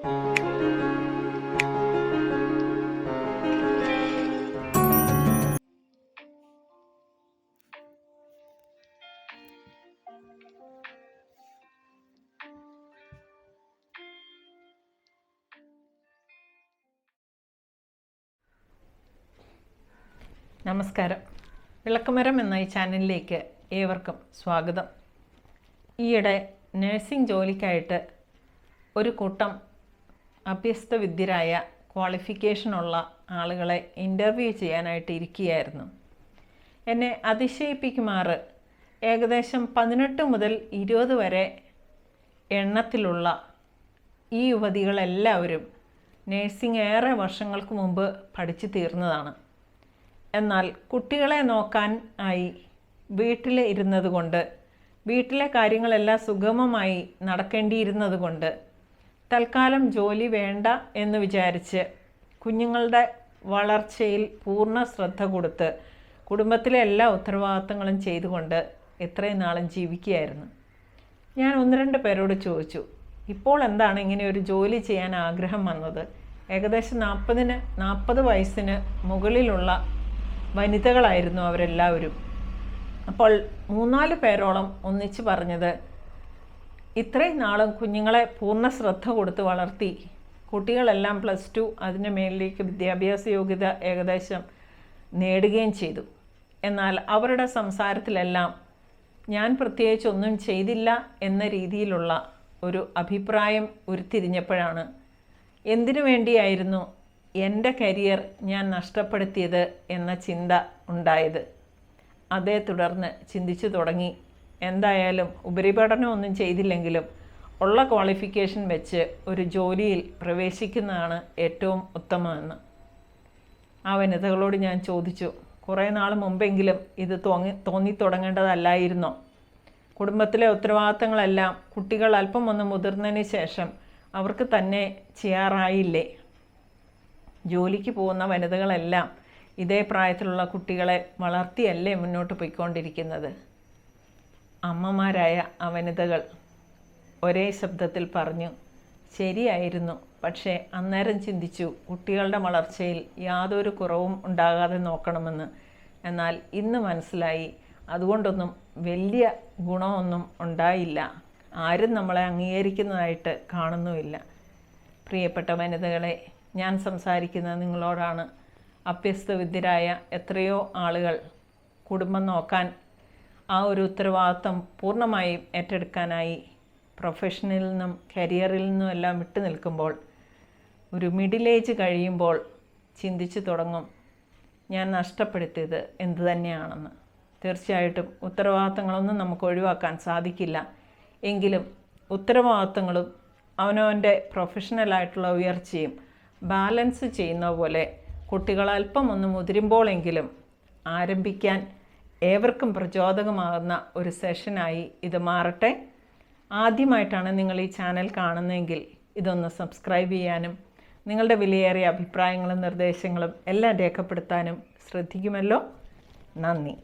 നമസ്കാരം. വിളക്കുമരം എന്ന ഈ ചാനലിലേക്ക് ഏവർക്കും സ്വാഗതം. ഈയിടെ നഴ്സിംഗ് ജോലിക്കായിട്ട് ഒരു കൂട്ടം അഭ്യസ്ത വിദ്യരായ ക്വാളിഫിക്കേഷനുള്ള ആളുകളെ ഇന്റർവ്യൂ ചെയ്യാനായിട്ട് ഇരിക്കുകയായിരുന്നു. എന്നെ അതിശയിപ്പിക്കുമാറ് ഏകദേശം പതിനെട്ട് മുതൽ ഇരുപത് വരെ എണ്ണത്തിലുള്ള ഈ യുവതികളെല്ലാവരും നേഴ്സിംഗ് ഏറെ വർഷങ്ങൾക്ക് മുമ്പ് പഠിച്ചു തീർന്നതാണ്. എന്നാൽ കുട്ടികളെ നോക്കാൻ ആയി വീട്ടിൽ ഇരുന്നതുകൊണ്ട് വീട്ടിലെ കാര്യങ്ങളെല്ലാം സുഗമമായി നടക്കേണ്ടിയിരുന്നത് കൊണ്ട് തൽക്കാലം ജോലി വേണ്ട എന്ന് വിചാരിച്ച് കുഞ്ഞുങ്ങളുടെ വളർച്ചയിൽ പൂർണ ശ്രദ്ധ കൊടുത്ത് കുടുംബത്തിലെ എല്ലാ ഉത്തരവാദിത്തങ്ങളും ചെയ്തുകൊണ്ട് എത്രയും നാളും ജീവിക്കുകയായിരുന്നു. ഞാൻ ഒന്ന് രണ്ട് പേരോട് ചോദിച്ചു ഇപ്പോൾ എന്താണ് ഇങ്ങനെ ഒരു ജോലി ചെയ്യാൻ ആഗ്രഹം വന്നത്? ഏകദേശം നാൽപ്പതിന് നാൽപ്പത് വയസ്സിന് മുകളിലുള്ള വനിതകളായിരുന്നു അവരെല്ലാവരും. അപ്പോൾ മൂന്നാൽ പേരോളം ഒന്നിച്ച് പറഞ്ഞത് ഇത്രയും നാളും കുഞ്ഞുങ്ങളെ പൂർണ ശ്രദ്ധ കൊടുത്ത് വളർത്തി. കുട്ടികളെല്ലാം പ്ലസ് ടു അതിന് മേലിലേക്ക് വിദ്യാഭ്യാസ യോഗ്യത ഏകദേശം നേടുകയും ചെയ്തു. എന്നാൽ അവരുടെ സംസാരത്തിലെല്ലാം ഞാൻ പ്രത്യേകിച്ച് ഒന്നും ചെയ്തില്ല എന്ന രീതിയിലുള്ള ഒരു അഭിപ്രായം ഉരുത്തിരിഞ്ഞപ്പോഴാണ്. എന്തിനു വേണ്ടിയായിരുന്നു എന്റെ കരിയർ ഞാൻ നഷ്ടപ്പെടുത്തിയത് എന്ന ചിന്ത ഉണ്ടായത്? അതേ തുടർന്ന് ചിന്തിച്ചു തുടങ്ങി. എന്തായാലും ഉപരിപഠനം ഒന്നും ചെയ്തില്ലെങ്കിലും ഉള്ള ക്വാളിഫിക്കേഷൻ വെച്ച് ഒരു ജോലിയിൽ പ്രവേശിക്കുന്നതാണ് ഏറ്റവും ഉത്തമമെന്ന്. ആ വനിതകളോട് ഞാൻ ചോദിച്ചു കുറേ നാൾ മുമ്പെങ്കിലും ഇത് തോന്നി തോന്നിത്തുടങ്ങേണ്ടതല്ലായിരുന്നോ? കുടുംബത്തിലെ ഉത്തരവാദിത്തങ്ങളെല്ലാം കുട്ടികൾ അല്പം ഒന്ന് മുതിർന്നതിന് ശേഷം അവർക്ക് തന്നെ ചെയ്യാറായില്ലേ? ജോലിക്ക് പോകുന്ന വനിതകളെല്ലാം ഇതേ പ്രായത്തിലുള്ള കുട്ടികളെ വളർത്തിയല്ലേ മുന്നോട്ട് പോയിക്കൊണ്ടിരിക്കുന്നത്? അമ്മമാരായ അവനിതകൾ വനിതകൾ ഒരേ ശബ്ദത്തിൽ പറഞ്ഞു ശരിയായിരുന്നു. പക്ഷേ അന്നേരം ചിന്തിച്ചു കുട്ടികളുടെ വളർച്ചയിൽ യാതൊരു കുറവും ഉണ്ടാകാതെ നോക്കണമെന്ന്. എന്നാൽ ഇന്ന് മനസ്സിലായി അതുകൊണ്ടൊന്നും വലിയ ഗുണമൊന്നും ഉണ്ടായില്ല. ആരും നമ്മളെ അംഗീകരിക്കുന്നതായിട്ട് കാണുന്നുമില്ല. പ്രിയപ്പെട്ട വനിതകളെ ഞാൻ സംസാരിക്കുന്നത് നിങ്ങളോടാണ്. അഭ്യസ്ത വിദ്യരായ എത്രയോ ആളുകൾ കുടുംബം നോക്കാൻ ആ ഒരു ഉത്തരവാദിത്വം പൂർണമായും ഏറ്റെടുക്കാനായി പ്രൊഫഷനിൽ നിന്നും കരിയറിൽ നിന്നും എല്ലാം വിട്ടു നിൽക്കുമ്പോൾ ഒരു മിഡിൽ ഏജ് കഴിയുമ്പോൾ ചിന്തിച്ചു തുടങ്ങും ഞാൻ നഷ്ടപ്പെടുത്തിയത് എന്തു തന്നെയാണെന്ന്. തീർച്ചയായിട്ടും ഉത്തരവാദിത്തങ്ങളൊന്നും നമുക്ക് ഒഴിവാക്കാൻ സാധിക്കില്ല. എങ്കിലും ഉത്തരവാദിത്തങ്ങളും അവനവന്റെ പ്രൊഫഷണലായിട്ടുള്ള ഉയർച്ചയും ബാലൻസ് ചെയ്യുന്ന പോലെ കുട്ടികൾ അല്പം ഒന്ന് മുതിരുമ്പോഴെങ്കിലും ആരംഭിക്കാൻ ഏവർക്കും പ്രചോദകമാകുന്ന ഒരു സെഷനായി ഇത് മാറട്ടെ. ആദ്യമായിട്ടാണ് നിങ്ങൾ ഈ ചാനൽ കാണുന്നതെങ്കിൽ ഇതൊന്ന് സബ്സ്ക്രൈബ് ചെയ്യാനും നിങ്ങളുടെ വിലയേറിയ അഭിപ്രായങ്ങളും നിർദ്ദേശങ്ങളും എല്ലാം രേഖപ്പെടുത്താനും ശ്രദ്ധിക്കുമല്ലോ. നന്ദി.